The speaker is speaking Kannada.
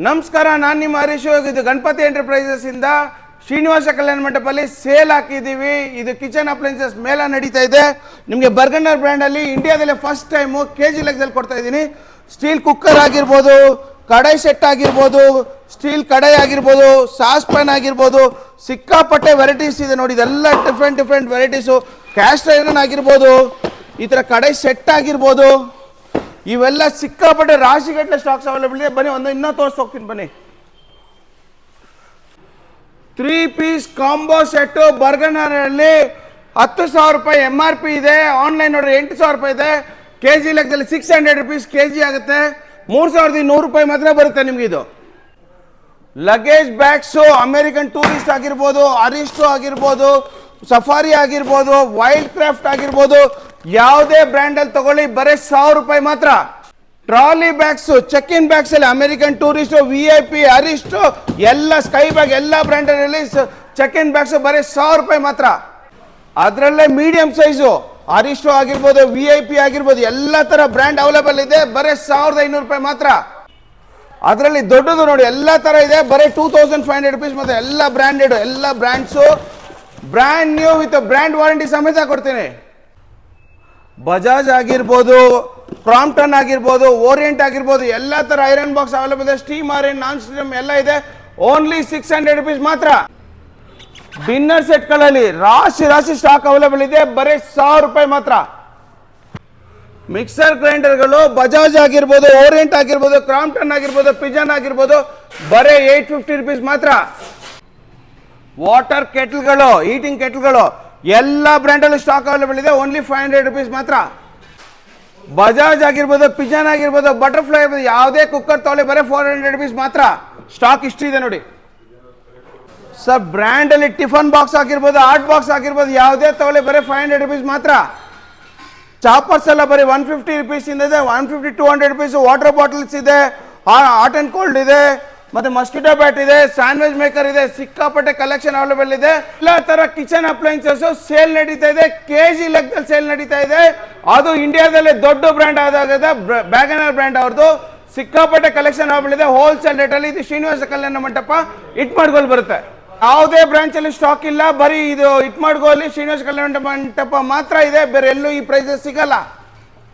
ನಮಸ್ಕಾರ, ನಾನು ನಿಮ್ಮ ಹರೀಶ್, ಇದು ಗಣಪತಿ ಎಂಟರ್ಪ್ರೈಸಸ್ ಇಂದ ಶ್ರೀನಿವಾಸ ಕಲ್ಯಾಣ ಮಂಟಪಲ್ಲಿ ಸೇಲ್ ಹಾಕಿದ್ದೀವಿ. ಇದು ಕಿಚನ್ ಅಪ್ಲೈನ್ಸಸ್ ಮೇಲ ನಡೀತಾ ಇದೆ. ನಿಮಗೆ ಬರ್ಗನರ್ ಬ್ರ್ಯಾಂಡಲ್ಲಿ ಇಂಡಿಯಾದಲ್ಲೇ ಫಸ್ಟ್ ಟೈಮು ಕೆ ಜಿ ಲೆಕ್ಕದಲ್ಲಿ ಕೊಡ್ತಾ ಇದ್ದೀನಿ. ಸ್ಟೀಲ್ ಕುಕ್ಕರ್ ಆಗಿರ್ಬೋದು, ಕಡಾಯಿ ಸೆಟ್ ಆಗಿರ್ಬೋದು ಸ್ಟೀಲ್ ಕಡಾಯಿ ಆಗಿರ್ಬೋದು ಸಾಸ್ ಪ್ಯಾನ್ ಆಗಿರ್ಬೋದು, ಸಿಕ್ಕಾಪಟ್ಟೆ ವೆರೈಟೀಸ್ ಇದೆ ನೋಡಿ. ಇದೆಲ್ಲ different different varieties cast iron ಆಗಿರ್ಬೋದು, ಈ ಥರ ಕಡಾಯಿ ಸೆಟ್ ಆಗಿರ್ಬೋದು. ಇವೆಲ್ಲ ಸಿಕ್ಕಾಪಟ್ಟೆ ರಾಶಿಗಟ್ಟಲೆ ಸ್ಟಾಕ್ಸ್ ಅವೈಲೇಬಲ್ ಇದೆ. ಬನ್ನಿ, ಒಂದು ಇನ್ನೂ ತೋರಿಸ್ತೋಗ್ತೀನಿ ಬನ್ನಿ. ತ್ರೀ ಪೀಸ್ ಕಾಂಬೋ ಸೆಟ್ಟು ಬರ್ಗನಲ್ಲಿ ಹತ್ತು ಸಾವಿರ ರೂಪಾಯಿ ಎಂ ಆರ್ ಪಿ ಇದೆ. ಆನ್ಲೈನ್ ನೋಡ್ರಿ, ಎಂಟು ಸಾವಿರ ರೂಪಾಯಿ ಇದೆ. ಕೆ ಜಿ ಲೆಕ್ಕದಲ್ಲಿ six hundred rupees K G ಆಗುತ್ತೆ. ಮೂರು ಸಾವಿರದ ಇನ್ನೂರು ರೂಪಾಯಿ ಮಾತ್ರ ಬರುತ್ತೆ ನಿಮ್ಗೆ ಇದು. ಲಗೇಜ್ ಬ್ಯಾಗ್ಸು ಅಮೆರಿಕನ್ ಟೂರಿಸ್ಟ್ ಆಗಿರ್ಬೋದು ಅರಿಸ್ಟು ಆಗಿರ್ಬೋದು ಸಫಾರಿ ಆಗಿರ್ಬೋದು ವೈಲ್ಡ್ ಕ್ರಾಫ್ಟ್ ಆಗಿರ್ಬೋದು ಯಾವುದೇ ಬ್ರ್ಯಾಂಡಲ್ಲಿ ತಗೊಳ್ಳಿ, ಬರೀ ಸಾವಿರ ರೂಪಾಯಿ ಮಾತ್ರ. Trolley bags check in bags ಅಲ್ಲಿ American tourist V I P Aristocrat ಎಲ್ಲ ಸ್ಕೈ ಬ್ಯಾಗ್ ಎಲ್ಲ ಬ್ರ್ಯಾಂಡಲ್ಲಿ ಚೆಕ್ ಇನ್ ಬ್ಯಾಗ್ಸ್ ಬರೀ ಸಾವಿರ ರೂಪಾಯಿ ಮಾತ್ರ. ಅದರಲ್ಲೇ ಮೀಡಿಯಂ ಸೈಜು ಅರಿಸ್ಟೋ ಆಗಿರ್ಬೋದು ವಿ ಐ ಪಿ ಆಗಿರ್ಬೋದು, ಎಲ್ಲ ಥರ ಬ್ರ್ಯಾಂಡ್ ಅವೈಲೇಬಲ್ ಇದೆ, ಬರೀ ಸಾವಿರದ ಐನೂರು ರೂಪಾಯಿ ಮಾತ್ರ. ಅದರಲ್ಲಿ ದೊಡ್ಡದು ನೋಡಿ, ಎಲ್ಲ ತರ ಇದೆ, ಬರೀ two thousand five hundred rupees ಮತ್ತೆ ಎಲ್ಲ ಬ್ರ್ಯಾಂಡೆಡ್ ಎಲ್ಲ brands brand new with brand warranty ಸಮೇತ ಕೊಡ್ತೀನಿ. ಬಜಾಜ್ ಆಗಿರ್ಬೋದು ಕ್ರಾಂಪ್ಟನ್ ಆಗಿರ್ಬೋದು ಓರಿಯಂಟ್ ಆಗಿರ್ಬೋದು, ಎಲ್ಲ ತರ ಐರನ್ ಬಾಕ್ಸ್ ಅವೈಲೇಬಲ್ ಇದೆ. ಸ್ಟೀಮ್ ಐರನ್ ನಾನ್ ಸ್ಟೀಮ್ ಎಲ್ಲ ಇದೆ. ಓನ್ಲಿ ಸಿಕ್ಸ್ ಹಂಡ್ರೆಡ್ ರುಪೀಸ್ ಮಾತ್ರ. ಡಿನ್ನರ್ ಸೆಟ್ಗಳಲ್ಲಿ ರಾಶಿ ರಾಶಿ ಸ್ಟಾಕ್ ಅವೈಲೇಬಲ್ ಇದೆ. ಬರೀ ಸಾವಿರ ರೂಪಾಯಿ ಮಾತ್ರ. ಮಿಕ್ಸರ್ ಗ್ರೈಂಡರ್ಗಳು ಬಜಾಜ್ ಆಗಿರ್ಬೋದು ಓರಿಯಂಟ್ ಆಗಿರ್ಬೋದು ಕ್ರಾಂಪ್ಟನ್ ಆಗಿರ್ಬೋದು ಪಿಜನ್ ಆಗಿರ್ಬೋದು, ಬರೀ ಏಟ್ ಫಿಫ್ಟಿ ರುಪೀಸ್ ಮಾತ್ರ. ವಾಟರ್ ಕೆಟ್ಲ್ಗಳು ಹೀಟಿಂಗ್ ಕೆಟ್ಲ್ಗಳು ಎಲ್ಲ ಬ್ರ್ಯಾಂಡಲ್ಲೂ ಸ್ಟಾಕ್ ಅವೈಲೇಬಲ್ ಇದೆ. ಓನ್ಲಿ ಫೈವ್ ಹಂಡ್ರೆಡ್ ರುಪೀಸ್ ಮಾತ್ರ. ಬಜಾಜ್ ಆಗಿರ್ಬೋದು ಪಿಜನ್ ಆಗಿರ್ಬೋದು ಬಟರ್ಫ್ಲೈ ಆಗಿರ್ಬೋದು, ಯಾವುದೇ ಕುಕ್ಕರ್ ತಗೊಳ್ಳಿ, ಬರೀ ಫೋರ್ ಹಂಡ್ರೆಡ್ ರುಪೀಸ್ ಮಾತ್ರ. ಸ್ಟಾಕ್ ಇಷ್ಟು ಇದೆ ನೋಡಿ. ಸರ್ ಬ್ರ್ಯಾಂಡ್ ಅಲ್ಲಿ ಟಿಫನ್ ಬಾಕ್ಸ್ ಆಗಿರ್ಬೋದು ಆರ್ಟ್ ಬಾಕ್ಸ್ ಆಗಿರ್ಬೋದು, ಯಾವುದೇ ತಗೊಳ್ಳಿ, ಬರೀ ಫೈವ್ ಹಂಡ್ರೆಡ್ ರುಪೀಸ್ ಮಾತ್ರ. ಚಾಪರ್ಸ್ ಎಲ್ಲ ಬರೀ ಒನ್ ಫಿಫ್ಟಿ ರುಪೀಸ್ ಇಂದ ಇದೆ one fifty two hundred rupees water bottles ಇದೆ ಹಾಟ್ ಅಂಡ್ ಕೋಲ್ಡ್ ಇದೆ. ಮತ್ತೆ ಮಸ್ಕಿಟೋ ಬ್ಯಾಟ್ ಇದೆ ಸ್ಯಾಂಡ್ವಿಚ್ ಮೇಕರ್ ಇದೆ, ಸಿಕ್ಕಾಪಟ್ಟೆ ಕಲೆಕ್ಷನ್ ಅವೈಲೇಬಲ್ ಇದೆ. ಎಲ್ಲ ತರ ಕಿಚನ್ ಅಪ್ಲೈನ್ಸಸ್ ಸೇಲ್ ನಡೀತಾ ಇದೆ ಕೆ ಜಿ ಲೆಕ್ಕದಲ್ಲಿ ಸೇಲ್ ನಡೀತಾ ಇದೆ. ಅದು ಇಂಡಿಯಾದಲ್ಲೇ ದೊಡ್ಡ ಬ್ರ್ಯಾಂಡ್ ಆದಾಗ ಬ್ಯಾಗನರ್ ಬ್ರ್ಯಾಂಡ್ ಅವ್ರದ್ದು ಸಿಕ್ಕಾಪಟ್ಟೆ ಕಲೆಕ್ಷನ್ ಅವೈಲೇಬಲ್ ಇದೆ ಹೋಲ್ಸೇಲ್ ರೇಟ್ ಅಲ್ಲಿ. ಇದು ಶ್ರೀನಿವಾಸ ಕಲ್ಯಾಣ ಮಂಟಪ ಇಟ್ ಮಾಡ್ಕೊಳ್ ಬರುತ್ತೆ. ಯಾವುದೇ ಬ್ರಾಂಚ್ ಅಲ್ಲಿ ಸ್ಟಾಕ್ ಇಲ್ಲ, ಬರೀ ಇದು ಇಟ್ ಮಾಡ್ಗೋಲಿ ಶ್ರೀನಿವಾಸ ಕಲ್ಯಾಣ ಮಂಟಪ ಮಾತ್ರ ಇದೆ, ಬೇರೆ ಎಲ್ಲೂ ಈ ಪ್ರೈಸಸ್ ಸಿಗಲ್ಲ.